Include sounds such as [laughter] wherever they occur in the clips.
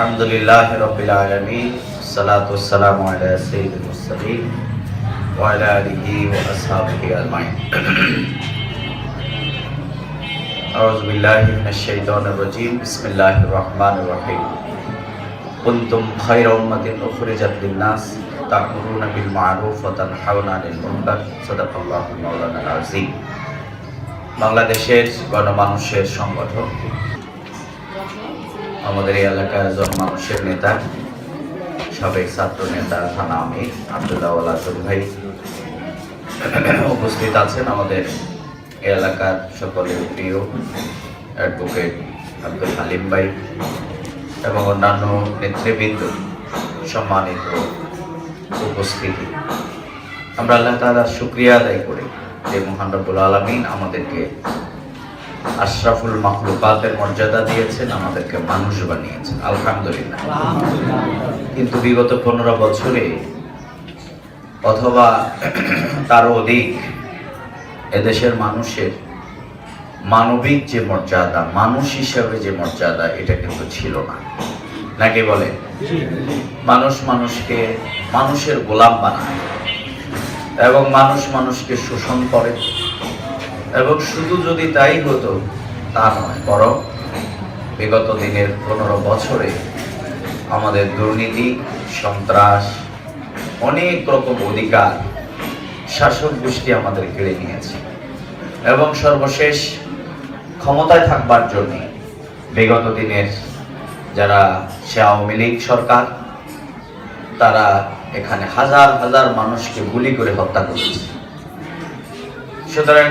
الحمد لله رب العالمين الصلاة والسلام على سيد المرسلين وعلى آله وأصحابه أجمعين أعوذ بالله من الشيطان الرجيم بسم الله الرحمن الرحيم كنتم خير أمة أخرجت للناس تأمرون بالمعروف وتنحون عن المنكر صدق الله مولانا العظيم বাংলাদেশের গণমানুষের সংগঠন আমাদের এই এলাকার জনমানুষের নেতা, সাবেক ছাত্র নেতা থানা আমির আব্দুল্লাহ ভাই উপস্থিত আছেন আমাদের এলাকার সকলের প্রিয় অ্যাডভোকেট আব্দুল হালিম ভাই এবং অন্যান্য নেতৃবৃন্দ, সম্মানিত উপস্থিতি। আমরা আল্লাহ তালা শুক্রিয়া আদায় করি যে মহান রব্বুল আলমিন আমাদেরকে আশরাফুল মাহলুকাতের মর্যাদা দিয়েছেন আমাদেরকে মানুষ বানিয়েছেন। আলহামদুলিল্লাহ। কিন্তু বিগত পনেরো বছরে অথবা তারও অধিক এদেশের মানুষের মানবিক যে মর্যাদা মানুষ হিসাবে যে মর্যাদা এটা কিন্তু ছিল না। নাকি বলে? মানুষ মানুষকে মানুষের গোলাম বানায় এবং মানুষ মানুষকে শোষণ করে। এবং শুধু যদি তাই হতো, তা নয়, বরং বিগত দিনের পনেরো বছরে আমাদের দুর্নীতি, সন্ত্রাস, অনেক রকম অধিকার শাসক গোষ্ঠী আমাদের কেড়ে নিয়েছে। এবং সর্বশেষ ক্ষমতায় থাকবার জন্য বিগত দিনের যারা সে আওয়ামী লীগ সরকার, তারা এখানে হাজার হাজার মানুষকে গুলি করে হত্যা করেছে। সুতরাং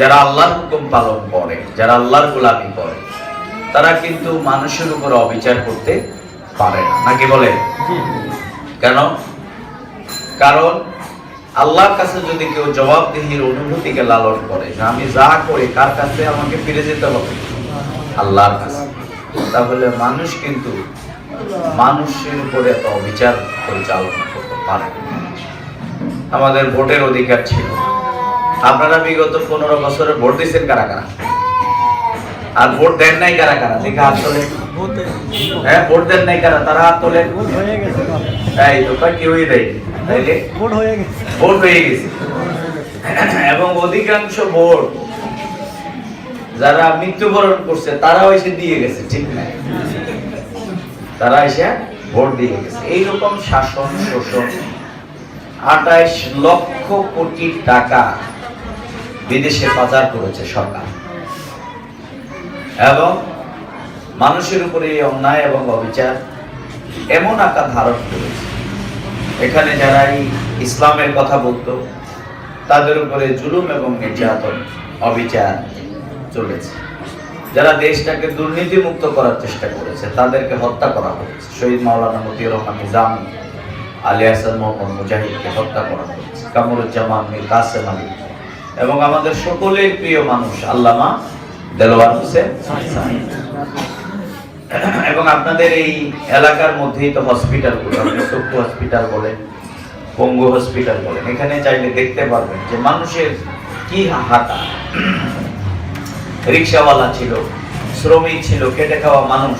যারা আল্লাহর হুকুম পালন করে যারা আল্লাহর গোলামি করে তারা কিন্তু মানুষের উপর অবিচার করতে পারে না। নাকি বলে? কেন? কারণ আল্লাহর কাছে যদি কেউ জবাবদিহির অনুভূতিকে লালন করে যে আমি যা করি কার কাছে আমাকে ফিরে যেতে হবে? আল্লাহর কাছে। তাহলে মানুষ কিন্তু মানুষের উপরে এত অবিচার পরিচালনা করতে পারে। আমাদের ভোটের অধিকার ছিল। আপনারা বিগত পনেরো বছরে ভোট দিচ্ছেন কারা কারা? আর ভোট দেন নাই কারা কারা? দেখে হাত তোলেন। হ্যাঁ ভোট দেন নাই কারা? তারা হাত তোলেন। ভোট তো। এই তো কেউই দেয় ভোট হয়ে গেছে। ভোট হয়ে গেছে। এবং অধিকাংশ ভোট যারা মৃত্যুবরণ করছে তারাও এসে দিয়ে গেছে ঠিক না? তারা এসে ভোট দিয়ে গেছে। এইরকম শাসন শোষণ আঠাইশ লক্ষ কোটি টাকা বিদেশে পাচার করেছে সরকার। এবং মানুষের উপরে এই অন্যায় এবং অবিচার এমন আকার ধারণ করেছে। এখানে যারা এই ইসলামের কথা বলতো, তাদের উপরে জুলুম এবং নির্যাতন, অবিচার চলেছে। যারা দেশটাকে দুর্নীতি মুক্ত করার চেষ্টা করেছে, তাদেরকে হত্যা করা হয়েছে। শহীদ মাওলানা মতিউর রহমান নিজামী, আলী হাসান মোহাম্মদ মুজাহিদকে হত্যা করা হয়েছে। কামরুজ্জামান মীর কাসেম আলী এবং আমাদের সকলের প্রিয় মানুষ আল্লামা দেলোয়ার হোসেন এবং আপনাদের এই এলাকার মধ্যেই তো হসপিটালগুলো আপনি হসপিটাল বলেন, পঙ্গু হসপিটাল বলেন, এখানে চাইলে দেখতে পারবেন যে মানুষের কি হাহাটা রিক্সাওয়ালা ছিল, শ্রমিক ছিল, খেটে খাওয়া মানুষ।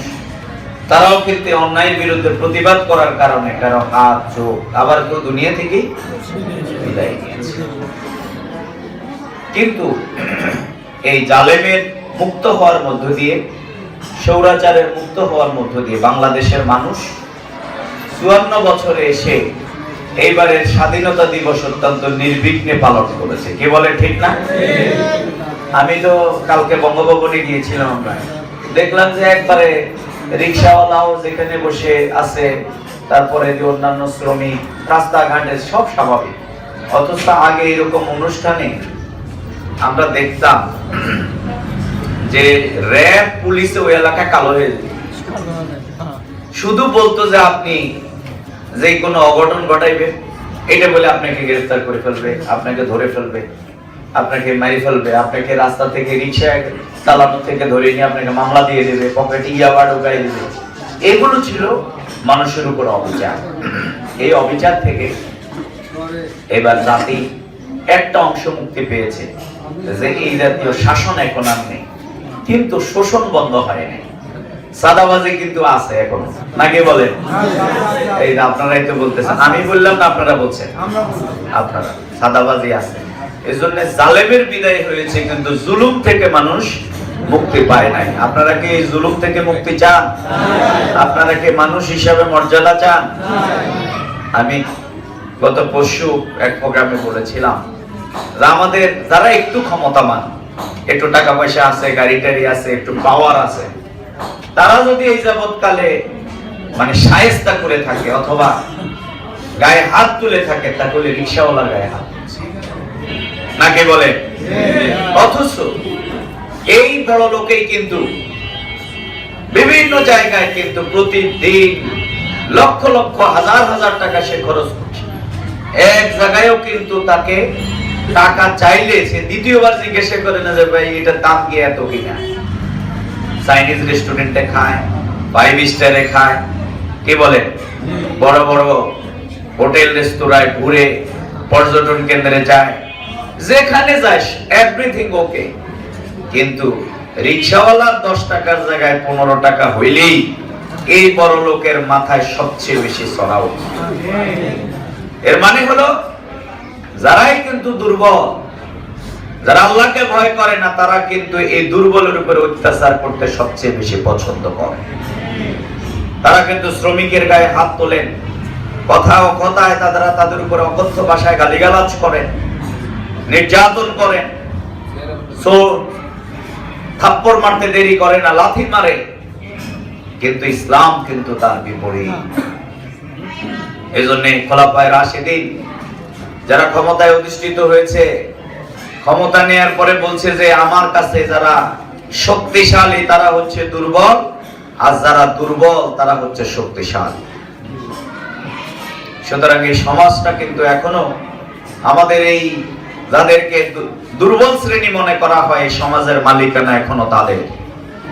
তারাও কিন্তু অন্যায়ের বিরুদ্ধে প্রতিবাদ করার কারণে কারও হাত, চোখ আবার কেউ দুনিয়া থেকেই বিদায় নিয়েছে। কিন্তু এই জালেমের মুক্ত হওয়ার মধ্য দিয়ে সৌরাচারের মুক্ত হওয়ার মধ্য দিয়ে বাংলাদেশের মানুষ চুয়ান্ন বছরে এসে এইবারের স্বাধীনতা দিবস অত্যন্ত নির্বিঘ্নে পালন করেছে। কে বলে ঠিক না? আমি তো কালকে বঙ্গভবনে গিয়েছিলাম আমরা। দেখলাম যে একবারে রিক্সাওয়ালাও যেখানে বসে আছে, তারপরে যে অন্যান্য শ্রমিক, রাস্তাঘাটে সব স্বাভাবিক। অথচ আগে এরকম অনুষ্ঠানে আমরা দেখতাম যে র্যাব পুলিশে ওই এলাকা কালো হয়ে যেত শুধু বলতো যে আপনি যে কোনো অঘটন ঘটাইবে, এটা বলে আপনাকে গ্রেফতার করে ফেলবে, আপনাকে ধরে ফেলবে, আপনাকে মারি ফেলবে, আপনাকে রাস্তা থেকে রিক্সা চালানো থেকে ধরে নিয়ে আপনাকে মামলা দিয়ে দেবে, পকেটে ইয়াবা ঢোকাই দেবে। এগুলো ছিল মানুষের উপর অবিচার। এই অবিচার থেকে এবার জাতি একটা অংশ মুক্তি পেয়েছে। যে এই জাতীয় শাসন এখন আর নেই। কিন্তু শোষণ বন্ধ হয়নি। সাদাবাজি কিন্তু আছে এখন। নাকি বলেন? এই আপনারাই তো বলতেছেন। আমি বললাম না আপনারা বলছেন। আপনারা সাদাবাজি আছে। এই জন্য জালেমের বিদায় হয়েছে কিন্তু জুলুম থেকে মানুষ মুক্তি পায় নাই। আপনারা কি এই জুলুম থেকে মুক্তি চান? আপনারা কি মানুষ হিসাবে মর্যাদা চান? আমি গত পরশু এক প্রোগ্রামে বলেছিলাম আমাদের, যারা একটু ক্ষমতামান একটু টাকা পয়সা আছে, গাড়ি টাড়ি আছে, একটু পাওয়ার আছে, তারা যদি এই যাবৎকালে মানে সায়স্তা করে থাকে অথবা গায়ে হাত তুলে থাকে, তাহলে রিক্সাওয়ালার গায়ে হাত। নাকি বলে অথচ এই বড় লোকেই কিন্তু বিভিন্ন জায়গায় কিন্তু প্রতিদিন লক্ষ লক্ষ, হাজার হাজার টাকা সে খরচ করছে এক জায়গায়ও কিন্তু তাকে টাকা চাইলে সে দ্বিতীয়বার জিজ্ঞাসা করে না যে ভাই, এটার দাম কি এত কিনা? চাইনিজ রেস্টুরেন্টে খায় ফাইভ স্টারে খায়। কি বলে? বড় বড় হোটেল, রেস্তোরাঁয় ঘুরে পর্যটন কেন্দ্রে যায়। যেখানে যাস এভরিথিং ওকে কিন্তু রিক্সাওয়ালার দশ টাকার জায়গায় পনেরো টাকা হইলেই এই বড় লোকের মাথায় সবচেয়ে বেশি চড়াও। এর মানে হলো যারাই কিন্তু দুর্বল, যারা আল্লাহকে ভয় করে না, তারা কিন্তু এই দুর্বলের উপরে অত্যাচার করতে সবচেয়ে বেশি পছন্দ করে। তারা কিন্তু শ্রমিকের গায়ে হাত তোলেন কথা ও কথায় তারা তাদের উপরে অকথ্য ভাষায় গালিগালাজ করেন, নির্যাতন করেন সো থাপ্পড় মারতে দেরি করে না, লাথি মারে। কিন্তু ইসলাম কিন্তু তার বিপরীত। এই জন্য খোলাফায় রাশেদিন যারা ক্ষমতায় অধিষ্ঠিত হয়েছে, ক্ষমতা নেয়ার পরে বলছে যে, আমার কাছে যারা শক্তিশালী, তারা হচ্ছে দুর্বল, আর যারা দুর্বল, তারা হচ্ছে শক্তিশালী। সুতরাং এই সমাজটা কিন্তু এখনও আমাদের এই যাদেরকে দুর্বল শ্রেণি মনে করা হয় সমাজের মালিকানা এখনও তাদের।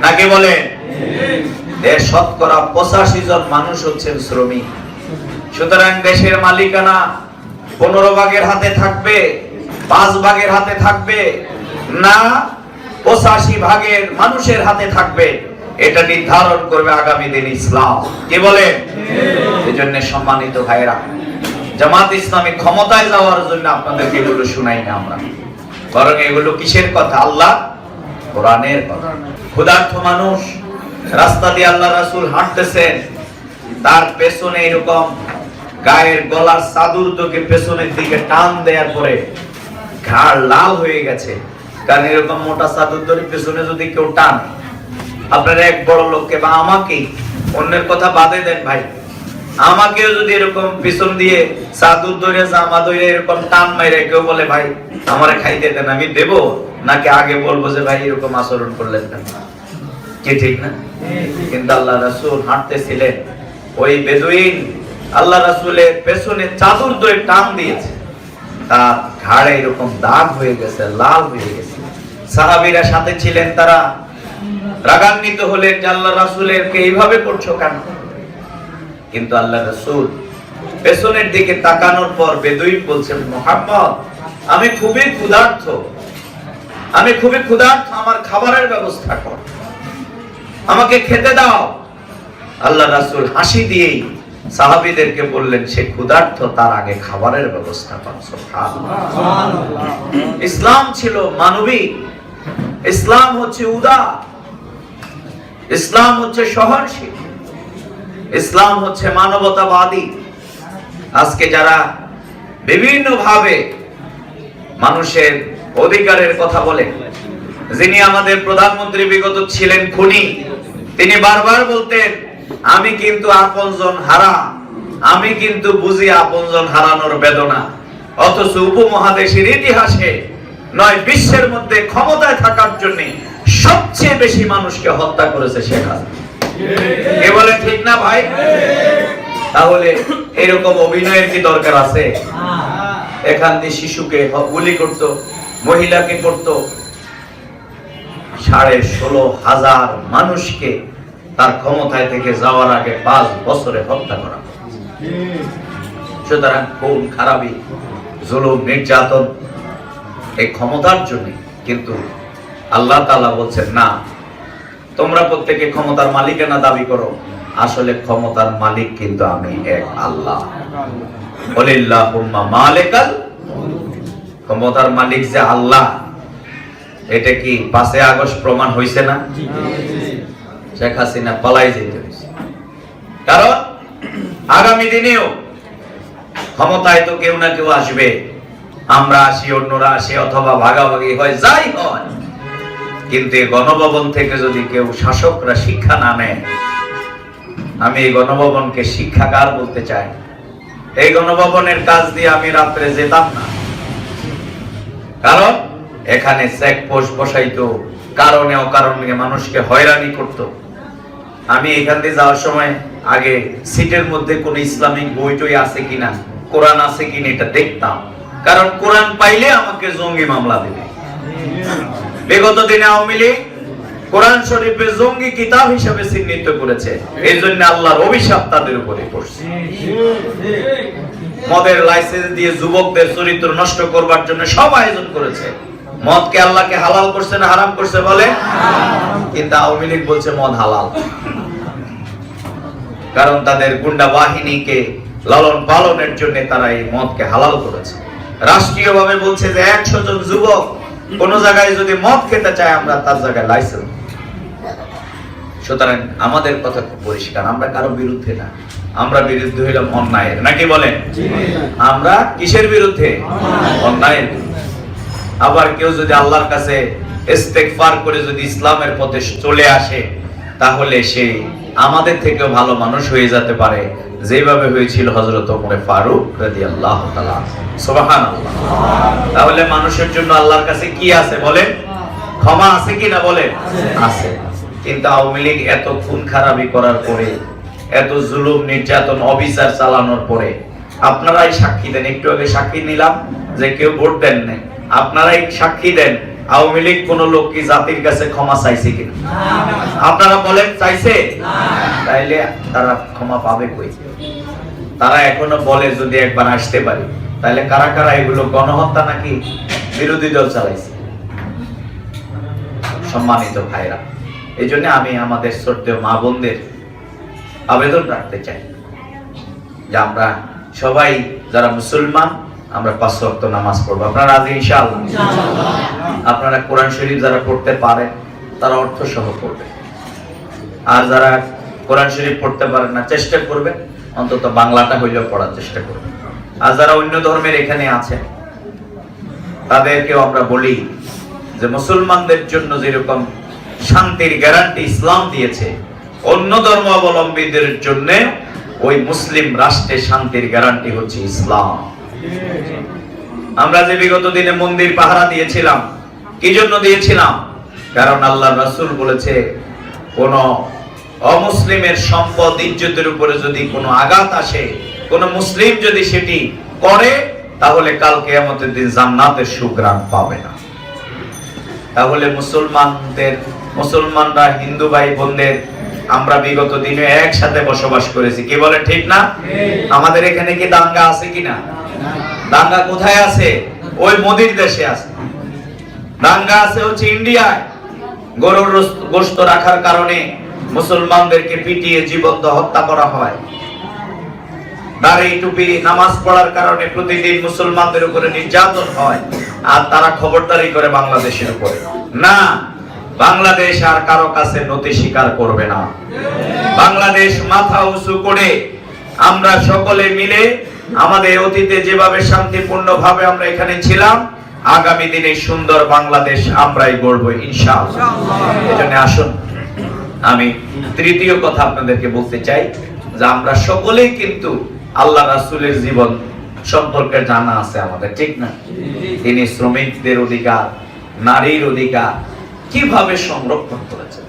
নাকি বলে দেশ শতকরা পঁচাশি জন মানুষ হচ্ছেন শ্রমিক। সুতরাং দেশের মালিকানা পনেরো ভাগের হাতে থাকবে, পাঁচ ভাগের হাতে থাকবে, না পঁচাশি ভাগের মানুষের হাতে থাকবে। এটা নির্ধারণ করবে আগামী দিন ইসলাম। কি বলে এই জন্য সম্মানিত ভাইরা জামাত ইসলামী ক্ষমতায় যাওয়ার জন্য আপনাদেরকে এগুলো শুনাই না আমরা। বরং এগুলো কিসের কথা? আল্লাহ কোরআনের কথা। ক্ষুধার্থ মানুষ, রাস্তা দিয়ে আল্লাহ রাসূল হাঁটতেছেন, তার পেছনে এরকম গায়ের গলার চাদুর তোকে পেছনের দিকে টান দেওয়ার পরে ঘাড় লাল হয়ে গেছে। কারণ এরকম মোটা চাদর ধরে পেছনে যদি কেউ টান, আপনার এক বড় লোককে বা আমাকে অন্যের কথা বাদে দেন ভাই। আমাকেও যদি এরকম পিছন দিয়ে চাদুর ধরে, জামা ধরে এরকম টান মাইরে কেউ বলে, ভাই, আমারে খাইতে দেন, আমি দেব? নাকি আগে বলব যে, ভাই, এরকম আচরণ করলেন না কি ঠিক না? কিন্তু আল্লাহ রাসূল হাঁটতেছিলেন। ওই বেদুইন আল্লাহ রাসূলের পেছনে চাদর ধরে টান দিয়েছে। তার ঘাড়ে এরকম দাগ হয়ে গেছে, লাল হয়ে গেছে। সাহাবীরা সাথে ছিলেন, তারা রাগান্বিত হলেন যে আল্লাহ রাসূলের কে এইভাবে করছ কেন? কিন্তু আল্লাহ রাসূল পেছনের দিকে তাকানোর পর বেদুইন বলছেন, মোহাম্মদ, আমি খুবই ক্ষুধার্থ আমি খুবই ক্ষুধার্ত, আমার খাবারের ব্যবস্থা কর। আমাকে খেতে দাও। আল্লাহ রাসুল হাসি দিয়েই সাহাবীদেরকে বললেন, সে ক্ষুধার্ত, তার আগে খাবারের ব্যবস্থা কর। সুবহানাল্লাহ। ইসলাম ছিল মানবিক ইসলাম হচ্ছে উদার। ইসলাম হচ্ছে সহনশীল। ইসলাম হচ্ছে মানবতাবাদী। আজকে যারা বিভিন্ন ভাবে মানুষের অধিকারের কথা বলে, যিনি আমাদের প্রধানমন্ত্রী বিগত ছিলেন খুনি, তিনি বারবার বলতেন আমি কিন্তু আপনজন হারা আমি কিন্তু বুঝি আপনজন হারানোর বেদনা। অথচ উপমহাদেশের ইতিহাসে নয় বিশ্বের মধ্যে ক্ষমতায় থাকার জন্য সবচেয়ে বেশি মানুষকে হত্যা করেছে শেখ হাসিনা। বলে ঠিক না ভাই? তাহলে এরকম অভিনয়ের কি দরকার আছে? এখান দিয়ে শিশুকে গুলি করত মহিলাকে করত। সাড়ে ষোলো হাজার মানুষকে তার ক্ষমতায় থেকে যাওয়ার আগে পাঁচ বছরে হত্যা করা। সুতরাং খুন, খারাপি, জুলুম, নির্যাতন, এই ক্ষমতার জন্য কিন্তু আল্লাহ তাআলা বলছেন, না, তোমরা প্রত্যেকে ক্ষমতার মালিকানা দাবি করো। আসলে ক্ষমতার মালিক কিন্তু আমি এক আল্লাহ। ক্ষমতার মালিক যে আল্লাহ, এটা কি পাঁচে আগস্ট প্রমাণ হয়েছে না? শেখ হাসিনা পালাই যেতে কারণ আগামী দিনেও ক্ষমতায় তো কেউ না কেউ আসবে। আমরা আসি, অন্যরা আসি, অথবা ভাগাভাগি হয়, যাই হয়। কিন্তু এই গণভবন থেকে যদি কেউ শাসকরা শিক্ষা না নেয়, আমি এই গণভবনকে শিক্ষাগার বলতে চাই। এই গণভবনের কাজ দিয়ে আমি রাত্রে যেতাম না। কারণ এখানে চেকপোস্ট বসাইতো, কারণে অকারণে মানুষকে হয়রানি করত। আমি এখান দিয়ে যাওয়ার সময় আগে সিটের মধ্যে কোন ইসলামিক বই টই আছে কিনা, কোরআন আছে কিনা এটা দেখতাম। কারণ কোরআন পাইলে আমাকে জঙ্গি মামলা দেবে। বিগত দিনে আওয়ামী লীগ কোরআন শরীফে জঙ্গি কিতাব হিসেবে চিহ্নিত করেছে। এই জন্য আল্লাহর অভিশাপ তাদের উপরে পড়ছে। মদের লাইসেন্স দিয়ে যুবকদের চরিত্র নষ্ট করবার জন্য সব আয়োজন করেছে। মদকে আল্লাহকে হালাল করছে না হারাম করছে বলে? কিন্তু আওয়ামী লীগ বলছে মদ হালাল। কারণ তাদের গুন্ডা বাহিনীকে লালন পালনের জন্য তারা এই মদকে হালাল করেছে। রাষ্ট্রীয়ভাবে বলছে যে একশো জন যুবক কোন জায়গায় যদি মদ খেতে চায়, আমরা তার জায়গায় লাইসেন্স সুতরাং আমাদের কথা খুব পরিষ্কার, আমরা কারও বিরুদ্ধে না। আমরা বিরুদ্ধে হইলাম অন্যায়ের। নাকি বলেন? আমরা কিসের বিরুদ্ধে? অন্যায়ের আবার কেউ যদি আল্লাহর কাছে ইস্তেগফার করে যদি ইসলামের পথে চলে আসে তাহলে সে আমাদের থেকেও ভালো মানুষ হয়ে যেতে পারে, যেভাবে হয়েছিল হযরত ওমর ফারুক রাদিয়াল্লাহু তাআলা সুবহানাল্লাহ। তাহলে মানুষের জন্য আল্লাহর কাছে কি আছে বলেন? ক্ষমা আছে কি না বলেন? আছে। কিন্তু আওয়ামী লীগ এত খুন খারাপি করার পরে, এত জুলুম, নির্যাতন, অবিচার চালানোর পরে, আপনারাই সাক্ষী দেন। একটু আগে সাক্ষী নিলাম যে কেউ ভোট দেন নাই। আপনারাই সাক্ষী দেন আওয়ামী লীগ কোন লোক কি জাতির কাছে ক্ষমা চাইছে কিনা? আপনারা বলেন, চাইছে? তাইলে তারা ক্ষমা পাবে কই? তারা এখনও বলে যদি একবার আসতে পারি তাহলে কারা কারা এগুলো গণহত্যা নাকি বিরোধী দল চালাইছে? সম্মানিত ভাইরা এই জন্য আমি আমাদের শ্রদ্ধেয় মা বোনদের আবেদন রাখতে চাই যে আমরা সবাই যারা মুসলমান আমরা পাঁচ ওয়াক্ত নামাজ পড়ব। আপনারা আজ ইনশাআল্লাহ? আপনারা কোরআন শরীফ যারা পড়তে পারেন তারা অর্থ সহ পড়বেন আর যারা কোরআন শরীফ পড়তে পারেন না চেষ্টা করবেন। অন্তত বাংলাটা হইলেও পড়ার চেষ্টা করবেন। আর যারা অন্য ধর্মের এখানে আছেন তাদেরকেও আমরা বলি যে মুসলমানদের জন্য যেরকম শান্তির গ্যারান্টি ইসলাম দিয়েছে অন্য ধর্মাবলম্বীদের জন্য ওই মুসলিম রাষ্ট্রে শান্তির গ্যারান্টি হচ্ছে ইসলাম। আমরা যে বিগত দিনে মন্দির পাহারা দিয়েছিলাম কি জন্য দিয়েছিলাম? কারণ আল্লাহ রাসূল বলেছে কোন অমুসলিমের সম্পদ ইজ্জতের উপরে যদি কোনো আঘাত আসে কোন মুসলিম যদি সেটি করে তাহলে কাল কিয়ামতের দিন জান্নাতের সুগ্রাণ পাবে না। তাহলে মুসলমানদের মুসলমানরা হিন্দু ভাই বোনদের আমরা বিগত দিনে একসাথে বসবাস করেছি। কি বলে ঠিক না? আমাদের এখানে কি দাঙ্গা আছে কিনা? দাঙ্গা কোথায় আছে? ওই মোদির দেশে আছে। দাঙ্গা আছে হচ্ছে ইন্ডিয়ায়। গরুর গোশত রাখার কারণে মুসলমানদেরকে পিটিয়ে জীবন্ত হত্যা করা হয়। টুপি, নামাজ পড়ার কারণে প্রতিদিন মুসলমানদের উপরে নির্যাতন হয় আর তারা খবরদারি করে বাংলাদেশের উপরে। না, বাংলাদেশ আর কারও কাছে নতি স্বীকার করবে না। বাংলাদেশ মাথা উঁচু করে আমরা সকলে মিলে আমাদের অতীতে যেভাবে শান্তিপূর্ণ ভাবে আমরা এখানে ছিলাম আগামী দিনে সুন্দর বাংলাদেশ আমরাই গড়ব ইনশাআল্লাহ। এজন্য আসুন আমি তৃতীয় কথা আপনাদেরকে বলতে চাই যে আমরা সকলেই কিন্তু আল্লাহ রাসূলের জীবন সম্পর্কে জানা আছে আমাদের ঠিক না? তিনি শ্রমিকদের অধিকার নারীর অধিকার কীভাবে সংরক্ষণ করেছেন?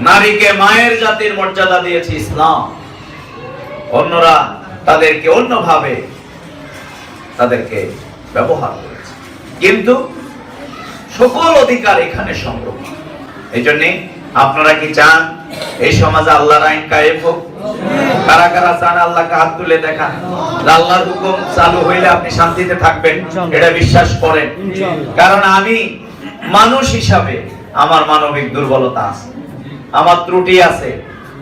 নারীকে মায়ের জাতির মর্যাদা দিয়েছে ইসলাম। অন্যরা তাদেরকে অন্যভাবে তাদেরকে ব্যবহার করেছে। কিন্তু সকল অধিকার এখানে সংরক্ষণ এই জন্য আপনারা কি চান এই সমাজে আল্লাহর আইন কায়েম হোক? কারা কারা চান আল্লাহকে হাত তুলে দেখান? আল্লাহর হুকুম চালু হইলে আপনি শান্তিতে থাকবেন এটা বিশ্বাস করেন। কারণ আমি মানুষ হিসাবে আমার মানবিক দুর্বলতা আছে আমার ত্রুটি আছে।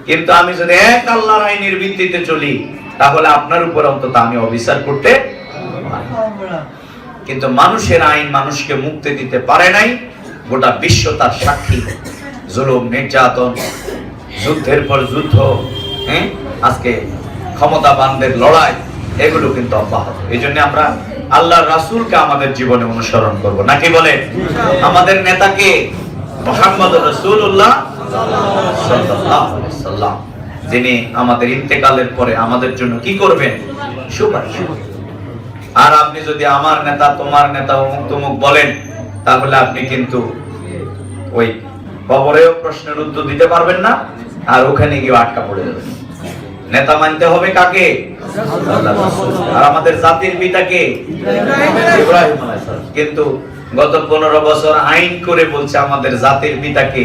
কিন্তু আমি যদি এক আল্লাহর আইনের ভিত্তিতে চলি তাহলে আপনার উপর অন্তত আমি অবিচার করতে কিন্তু মানুষের আইন মানুষকে মুক্তি দিতে পারে নাই, গোটা বিশ্ব তার সাক্ষী। জুলুম, নির্যাতন, যুদ্ধের পর যুদ্ধ হ্যাঁ? আজকে ক্ষমতাবানদের লড়াই, এগুলো কিন্তু অব্যাহত। এই জন্য আমরা আল্লাহর রাসূলকে আমাদের জীবনে অনুসরণ করব। নাকি বলে? আমাদের নেতাকে মোহাম্মদ রাসূলুল্লাহ সাল্লাল্লাহু আলাইহি সাল্লাম যিনি আমাদের ইন্তেকালের পরে আমাদের জন্য কি করবেন? সুপারিশ। আর আপনি যদি আমার নেতা, তোমার নেতা অমুক তমুক বলেন, তাহলে আপনি কিন্তু ওই কবরেও প্রশ্নের উত্তর দিতে পারবেন না, আর ওখানে গিয়ে আটকা পড়ে যাবেন। নেতা মানতে হবে কাকে? আর আমাদের জাতির পিতাকে কিন্তু গত পনেরো বছর আইন করে বলছে আমাদের জাতির পিতাকে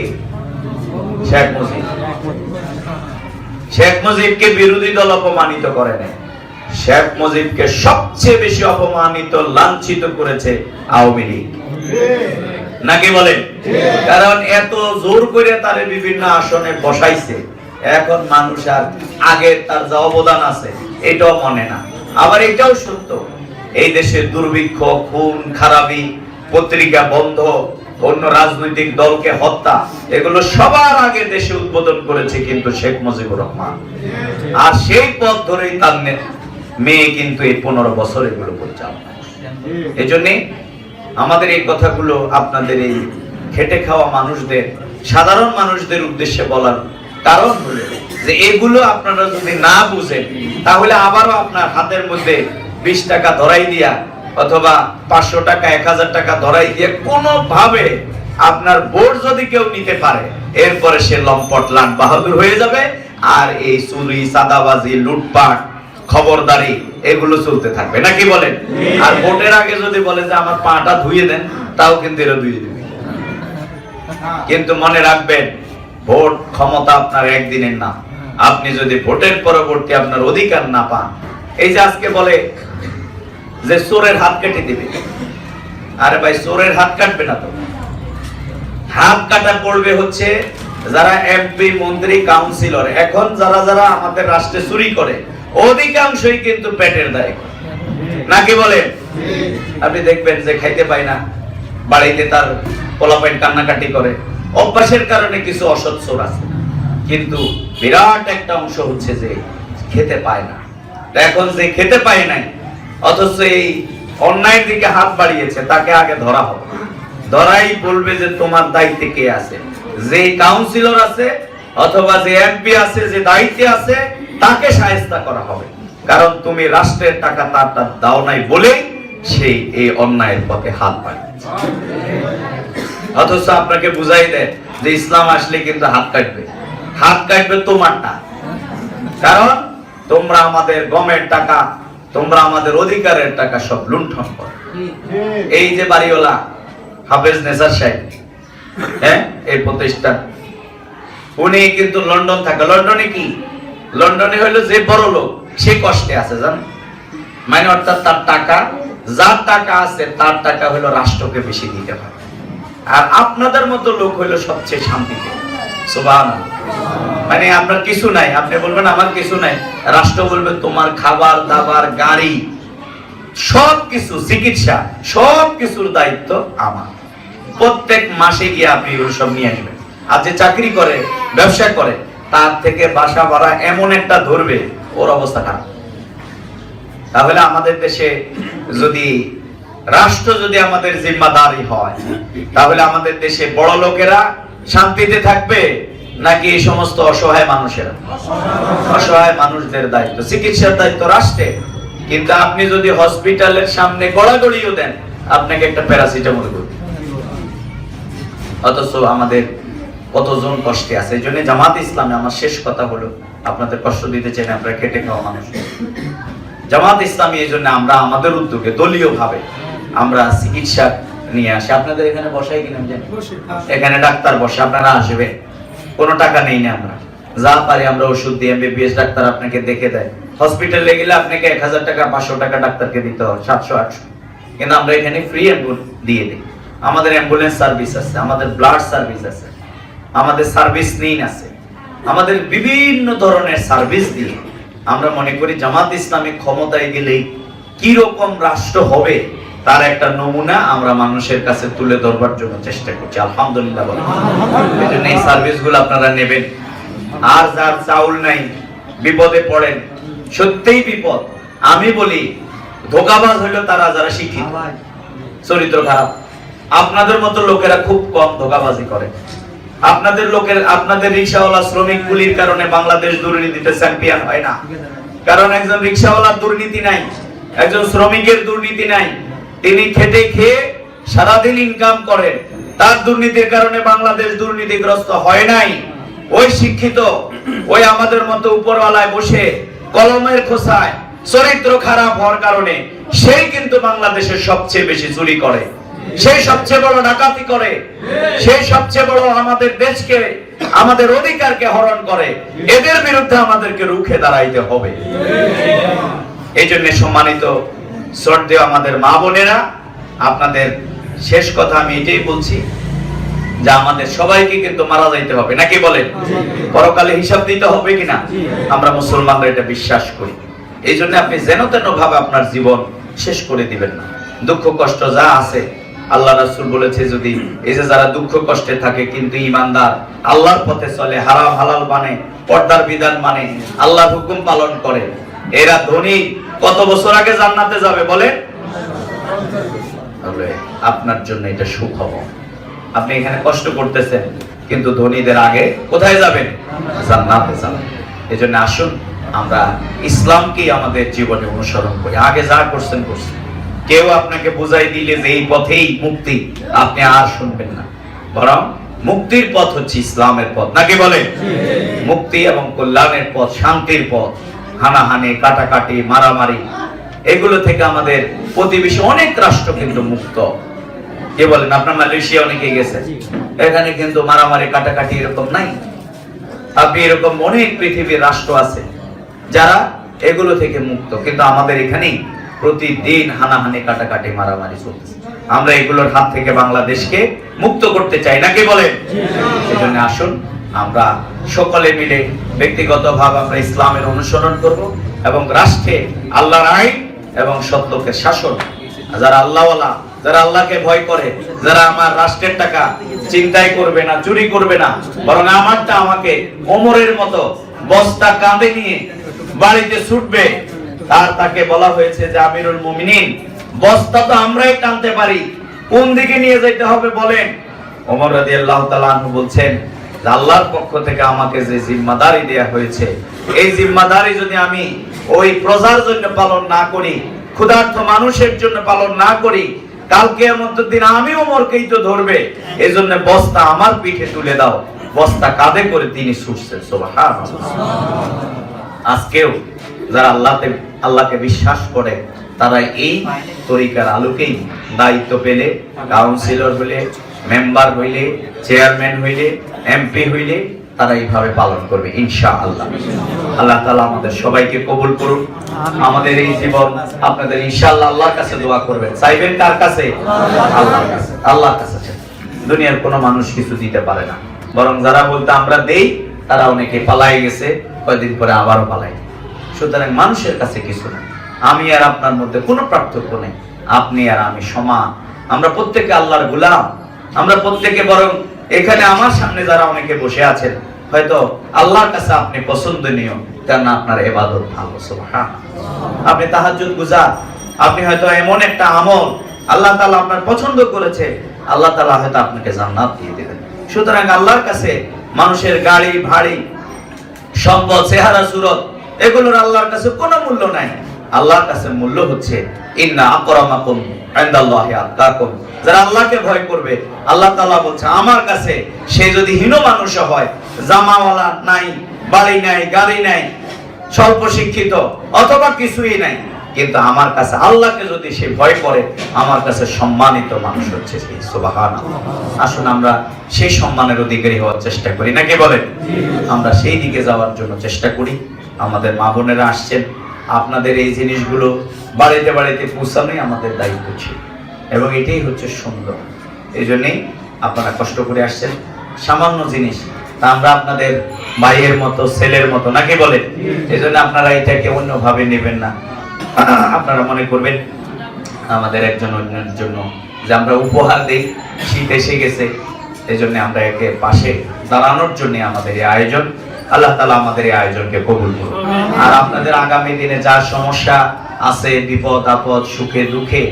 শেখ মুজিব। শেখ মুজিবকে বিরোধী দল অপমানিত করে নাই। শেখ মুজিবকে সবচেয়ে বেশি অপমানিত, লাঞ্ছিত করেছে আওয়ামী লীগ। নাকি বলেন? কারণ এত জোর করে তারে বিভিন্ন আসনে বসাইছে। এখন মানুষ আর আগের তার যা অবদান আছে, এটাও মনে না। আবার এটাও সত্য। এই দেশে দুর্ভিক্ষ, খুন, খারাপি, পত্রিকা বন্ধ অন্য রাজনৈতিক দলকে হত্যা, এগুলো সবার আগে দেশে উদ্বোধন করেছে কিন্তু শেখ মুজিবুর রহমান। আর সেই পথ ধরেই তার মেয়ে কিন্তু এই পনেরো বছর এগুলো পরিচালনা এই জন্যে আমাদের এই কথাগুলো আপনাদের এই খেটে খাওয়া মানুষদের, সাধারণ মানুষদের উদ্দেশ্যে বলার কারণ হলো যে এগুলো আপনারা যদি না বুঝেন, তাহলে আবারও আপনার হাতের মধ্যে বিশ টাকা ধরাই দিয়া অথবা পাঁচশো টাকা, এক হাজার টাকা ধরাই দিয়ে কোনোভাবে আপনার ভোট যদি কেউ নিতে পারে, এরপরে সে লম্পট লাট বাহাদুর হয়ে যাবে। আর এই চুরি সাদাবাজি লুটপাট, খবরদারি, এগুলো চলতে থাকবে। নাকি বলেন? আর ভোটের আগে যদি বলে যে আমার পাটা ধুয়ে দেন, তাও কিন্তু এরা ধুয়ে দেবে। কিন্তু মনে রাখবেন, ভোট ক্ষমতা আপনার একদিনের না। আপনি যদি ভোটের পরবর্তী আপনার অধিকার না পান, এই যে আজকে বলে যে চোরের হাত কেটে দিবে। আরে ভাই, চোরের হাত কাটবে না তো। হাত কাটা পড়বে হচ্ছে যারা এমপি মন্ত্রী কাউন্সিলর এখন যারা যারা আমাদের রাষ্ট্রে চুরি করে, অধিকাংশই কিন্তু পেটের দায় নাকি বলেন? আপনি দেখবেন যে খাইতে পায় না, বাড়িতে তার পোলাপাইন কান্নাকাটি করে। অভ্যাসের কারণে কিছু অসৎ আছে। কিন্তু বিরাট একটা অংশ হচ্ছে যে খেতে পায় না। এখন যে খেতে পায় নাই অথচ এই অন্যায়ের দিকে হাত বাড়িয়েছে, তাকে আগে ধরা হবে। ধরাই বলবে যে তোমার দায়িত্বে কে আছে? যে কাউন্সিলর আছে অথবা যে এমপি আছে, যে দায়িত্বে আছে, তাকে সাহেস্তা করা হবে। কারণ তুমি রাষ্ট্রের টাকা তার তার দাও নাই বলেই সেই এই অন্যায়ের পথে হাত বাড়িয়েছে। অথচ আপনাকে বুঝাই দেয় যে ইসলাম আসলে কিন্তু হাত কাটবে। হাত কাটবে তোমারটা। কারণ তোমরা আমাদের গমের টাকা তোমরা আমাদের অধিকারের টাকা সব লুণ্ঠন করো। এই যে বাড়িওয়ালা হাফেজ নেসার সাহেব হ্যাঁ এই প্রতিষ্ঠান উনি কিন্তু লন্ডন থাকে। লন্ডনে কি? লন্ডনে হইল যে বড় লোক সে কষ্টে আছে জান? মানে অর্থাৎ তার টাকা যার টাকা আছে তার টাকা হলো রাষ্ট্রকে বেশি দিতে হয় আর আপনাদের মতো লোক হইল সবচেয়ে শান্তিতে। সুবহানাল্লাহ। মানে আপনার কিছু নাই। আপনি বলবেন, আমার কিছু নাই। রাষ্ট্র বলবে, তোমার খাবার, দাবার, গাড়ি সব কিছু চিকিৎসা সব কিছুর দায়িত্ব আমার। প্রত্যেক মাসে গিয়ে আপনি এগুলো সব নিয়ে আসবেন। আর যে চাকরি করে, ব্যবসা করে, তার থেকে বাসা ভাড়া এমন একটা ধরবে, ওর অবস্থা খারাপ। তাহলে আমাদের দেশে যদি, রাষ্ট্র যদি আমাদের জিম্মাদারি হয়, তাহলে আমাদের দেশে বড় লোকেরা শান্তিতে থাকবে নাকি এই সমস্ত অসহায় মানুষেরা? অসহায় মানুষদের দায়িত্ব। চিকিৎসার দায়িত্ব রাষ্ট্রের কিন্তু আপনি যদি হসপিটালের সামনে গড়াগড়িও দেন আপনাকে একটা প্যারাসিটামল করবে অথচ আমাদের কতজন কষ্টে আছে। এই জন্য জামাত ইসলামে আমার শেষ কথা হলো আপনাদের কষ্ট দিতে চাই না, আমরা খেটে খাওয়া মানুষ। জামাত ইসলামী এই জন্য আমরা আমাদের উদ্যোগে দলীয় ভাবে আমরা চিকিৎসা নিয়ে আসি। আপনাদের এখানে বসাই কিনা জানি এখানে ডাক্তার বসে আপনারা আসবেন। কোনো টাকা নেই না আমরা। যা পারি আমরা ওষুধ দিয়ে এমবিবিএস ডাক্তার আপনাকে দেখে দেয়। হসপিটালে গেলে আপনাকে এক হাজার টাকা, পাঁচশো টাকা ডাক্তারকে দিতে হয় সাতশো, আটশো। কিন্তু আমরা এখানে ফ্রি দিয়ে দিই। আমাদের অ্যাম্বুলেন্স সার্ভিস আছে, আমাদের ব্লাড সার্ভিস আছে, আমাদের সার্ভিস নিন আছে। আমাদের বিভিন্ন ধরনের সার্ভিস দিয়ে আমরা মনে করি জামাত ইসলামী ক্ষমতায় গেলেই কি রকম রাষ্ট্র হবে তার একটা নমুনা আমরা মানুষের কাছে তুলে ধরবার জন্য চেষ্টা করছি। আলহামদুলিল্লাহ বলেন। এই জন্য এই সার্ভিসগুলো আপনারা নেবেন। আর যার চাউল নাই, বিপদে পড়েন, সত্যিই বিপদ। আমি বলি, ধোকাবাজ হইল তারা যারা শিক্ষিত। চরিত্র খারাপ। আপনাদের মতো লোকেরা খুব কম ধোকাবাজি করে। আপনাদের লোকের, আপনাদের রিক্সাওয়ালা শ্রমিক গুলির কারণে বাংলাদেশ দুর্নীতিতে চ্যাম্পিয়ন হয় না। কারণ একজন রিক্সাওয়ালার দুর্নীতি নাই, একজন শ্রমিকের দুর্নীতি নাই। তিনি খেটে খেয়ে সারাদিন ইনকাম করেন। তার দুর্নীতির কারণে বাংলাদেশ দুর্নীতিগ্রস্ত হয় নাই। ওই শিক্ষিত, ওই আমাদের মতো উপরওয়ালায় বসে কলমের খোসায় চরিত্র খারাপ হওয়ার কারণে সেই কিন্তু বাংলাদেশের সবচেয়ে বেশি চুরি করে। সেই সবচেয়ে বড় ডাকাতি করে। সেই সবচেয়ে বড় আমাদের দেশকে, আমাদের অধিকারকে হরণ করে। এদের বিরুদ্ধে আমাদেরকে রুখে দাঁড়াইতে হবে। এই জন্য সম্মানিত শ্রদ্ধেয় আমাদের মা বোনেরা। আপনাদের শেষ কথা আমি এটাই বলছি যে আমাদের সবাইকে কিন্তু মারা যাইতে হবে। নাকি বলেন? পরকালে হিসাব দিতে হবে কিনা? আমরা মুসলমানরা এটা বিশ্বাস করি। এই জন্য আপনি যেন তেন ভাবে আপনার জীবন শেষ করে দিবেন না। দুঃখ, কষ্ট যা আছে, আল্লাহ রাসূল বলেছে যদি এই যে যারা দুঃখ, কষ্টে থাকে কিন্তু ইমানদার আল্লাহর পথে চলে, হারাম, হালাল মানে পর্দার বিধান মানে আল্লাহর হুকুম পালন করে, এরা ধনী কত বছর আগে জান্নাতে যাবে বলে তাহলে আপনার জন্য এটা সুখবর। আপনি এখানে কষ্ট করতেছেন কিন্তু ধনীদের আগে কোথায় যাবেন? জান্নাতে যাবেন। এই জন্য আসুন আমরা ইসলামকেই আমাদের জীবনে অনুসরণ করি। আগে যা করছেন করছেন। কেউ আপনাকে বুঝাই দিলে যে এই পথেই মুক্তি আপনি আর শুনবেন না। বরং মুক্তির পথ হচ্ছে ইসলামের পথ। নাকি বলেন? মুক্তি এবং কল্যাণের পথ শান্তির পথ। হানাহানি কাটাকাটি মারামারি এগুলো থেকে আমাদের প্রতিবেশী অনেক রাষ্ট্র কিন্তু মুক্ত। কে বলেন আপনার মালয়েশিয়া অনেকে গেছে? এখানে কিন্তু মারামারি কাটাকাটি এরকম নাই। আপনি এরকম অনেক পৃথিবীর রাষ্ট্র আছে যারা এগুলো থেকে মুক্ত। কিন্তু আমাদের এখানেই প্রতিদিন হানাহানি কাটাকাটি মারামারি চলতেছে। আমরা এগুলোর হাত থেকে বাংলাদেশকে মুক্ত করতে চাই নাকি বলেন? সেজন্য আসুন আমরা সকলে মিলে ব্যক্তিগতভাবে আমরা ইসলামের অনুসরণ করব এবং রাষ্ট্রে আল্লাহর আইন এবং সত্যকে শাসন। যারা আল্লাহওয়ালা, যারা আল্লাহকে ভয় করে, যারা আমার রাষ্ট্রের টাকা চিন্তাই করবে না, চুরি করবে না, বরং আমারটা আমাকে ওমরের মতো বস্তা কাঁধে নিয়ে বাড়িতে ছুটবে, তার তাকে বলা হয়েছে যে, আমিরুল মুমিনিন, বস্তা তো আমরাই টানতে পারি। কোন দিকে নিয়ে যেতে হবে বলেন? ওমর রাদিয়াল্লাহু তাআলা বলছেন আল্লাহর পক্ষ থেকে আমাকে যে জিম্মাদারি দেয়া হয়েছে, এই জিম্মাদারি যদি আমি ওই প্রজার জন্য পালন না করি, ক্ষুধার্ত মানুষের জন্য পালন না করি কালকে মধ্যে দিন আমি ওমরকেই তো ধরবে। এই জন্য বস্তা আমার পিঠে তুলে দাও। বস্তা কাঁধে করে তিনি ছুটছেন সুবহানাল্লাহ। আজকেও যারা আল্লাহতে, আল্লাহকে বিশ্বাস করে, তারা এই তরিকার আলোকেই দায়িত্ব পেলে, কাউন্সিলর হইলে মেম্বার হইলে চেয়ারম্যান হইলে এমপি হইলে তারা এইভাবে পালন করবে ইনশা আল্লাহ আল্লাহ তালা আমাদের সবাইকে কবুল করুন আমাদের এই জীবন আপনাদের ইনশাআল্লাহ আল্লাহর কাছে দোয়া করবেন। চাইবেন কার কাছে? আল্লাহর কাছে আল্লাহর কাছে দুনিয়ার কোনো মানুষ কিছু দিতে পারে না। বরং যারা বলতে আমরা দেই তারা অনেকে পালাই গেছে কয়েকদিন পরে আবারও পালাই সুতরাং মানুষের কাছে কিছু না। আমি আর আপনার মধ্যে কোনো পার্থক্য নেই। আপনি আর আমি সমান। আমরা প্রত্যেকে আল্লাহর গুলাম। আমরা প্রত্যেকে বরং এখানে আমার সামনে যারা অনেকে বসে আছেন, হয়তো আল্লাহর কাছে আপনি পছন্দনীয় কেন আপনার এবাদত ভালো আপনি তাহাজ্জুদ গুজার, আপনি হয়তো এমন একটা আমল আল্লাহ তাআলা আপনার পছন্দ করেছে, আল্লাহ তালা হয়তো আপনাকে জান্নাত দিয়ে দেবেন। সুতরাং আল্লাহর কাছে মানুষের গাড়ি, ভাড়ি, সম্পদ, চেহারা, সুরত, এগুলোর আল্লাহর কাছে কোনো মূল্য নাই। আল্লাহর কাছে মূল্য হচ্ছে, ইন্না আকরামাকুম যারা আল্লাহকে ভয় করবে, আল্লাহ বলছে, আমার কাছে সে যদি হীন মানুষ হয়, জামাওয়ালা নাই, বাড়ি নাই, গাড়ি নাই, স্বল্প শিক্ষিত অথবা কিছুই নাই, কিন্তু আমার কাছে আল্লাহকে যদি সে ভয় করে, আমার কাছে সম্মানিত মানুষ হচ্ছে সেই আসুন আমরা সেই সম্মানের অধিকারী হওয়ার চেষ্টা করি, নাকি বলেন? আমরা সেই দিকে যাওয়ার জন্য চেষ্টা করি। আমাদের মা বোনেরা আসছেন। আপনাদের এই জিনিসগুলো বাড়িতে বাড়িতে পৌঁছানোই আমাদের দায়িত্ব ছিল। এবং এটাই হচ্ছে সুন্দর। এই জন্যেই আপনারা কষ্ট করে আসছেন। সামান্য জিনিস, তা আমরা আপনাদের ভাইয়ের মতো, ছেলের মতো, নাকি বলেন এই জন্য আপনারা এটাকে অন্যভাবে নেবেন না। [clears throat] আপনারা মনে করবেন, আমাদের একজন অন্যের জন্য যে আমরা উপহার দিই, শীত এসে গেছে। এই আমরা একে পাশে দাঁড়ানোর জন্য আমাদের এই আয়োজন। আল্লাহ তালা আমাদের এই আয়োজনকে কবুল করুন। আর আপনাদের আগামী দিনে যা সমস্যা আছে বিপদ আপদ সুখে দুঃখে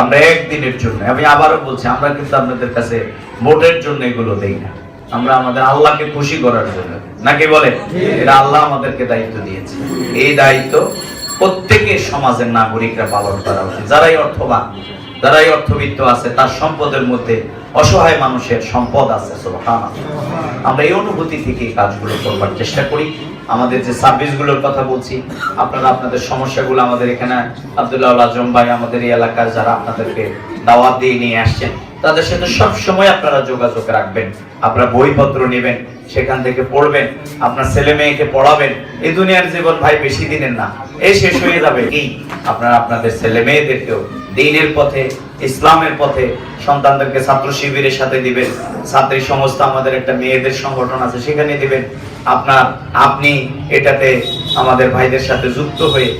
আমরা একদিনের জন্য আমি আবারও বলছি আমরা কিন্তু আপনাদের কাছে ভোটের জন্য এগুলো দেই না। আমরা আমাদের আল্লাহকে খুশি করার জন্য নাকি বলে এটা আল্লাহ আমাদেরকে দায়িত্ব দিয়েছে। এই দায়িত্ব প্রত্যেকের সমাজের নাগরিকরা পালন করা উচিত। যারাই অর্থবান যারাই অর্থবিত্ত আছে তার সম্পদের মধ্যে অসহায় মানুষের সম্পদ আছে। আমরা এই অনুভূতি থেকে কাজগুলো করবার চেষ্টা করি আমাদের যে সার্ভিসগুলোর কথা বলছি, আপনারা আপনাদের সমস্যাগুলো আমাদের এখানে আব্দুল্লাহ আজম ভাই আমাদের এই এলাকার যারা আপনাদেরকে দাওয়াত দিয়ে নিয়ে আসছেন তাদের সাথে সব সময় আপনারা যোগাযোগ রাখবেন, আপনারা বইপত্র নেবেন, সেখান থেকে পড়বেন, আপনার ছেলে মেয়েকে পড়াবেন, এই দুনিয়ার জীবন ভাই বেশি দিনের না, এই শেষ হয়ে যাবে। কি আপনারা আপনাদের ছেলে মেয়েদেরকেও দিনের পথে, ইসলামের পথে সন্তানদেরকে ছাত্র শিবিরের সাথে দিবেন, ছাত্রী সংস্থা আমাদের একটা মেয়েদের সংগঠন আছে, সেখানে দিবেন। আপনার, আপনি এটাতে আমাদের ভাইদের সাথে যুক্ত হয়ে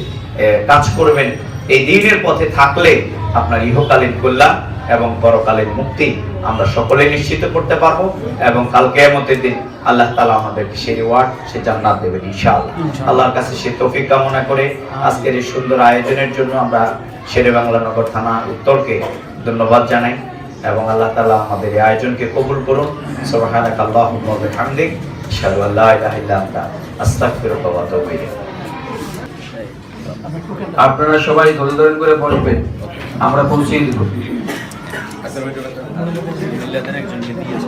কাজ করবেন। এই দিনের পথে থাকলে আপনার ইহকালীন কল্যাণ এবং পরকালীন মুক্তি আমরা সকলে নিশ্চিত করতে পারব এবং কাল কেয়ামতের দিন আল্লাহ তালা আমাদেরকে সেই রিওয়ার্ড সে জান্নাত দেবেন ইনশাআল্লাহ। আল্লাহর কাছে সে তৌফিক কামনা করে আজকের এই সুন্দর আয়োজনের জন্য আমরা শেরে বাংলা নগর থানা উত্তরকে ধন্যবাদ জানাই এবং আল্লাহ তালা আমাদের এই আয়োজনকে কবুল করুন। সুবহানাক আল্লাহুম্মা ওয়া বিহামদিক আশহাদু আল্লা ইলাহা ইল্লা আনতা আস্তাগফিরুকা ওয়া আতুবু ইলাইক। আপনারা সবাই ধরে ধরে করে বসবেন। আমরা পৌঁছে দিব। একজনকে দিয়েছে।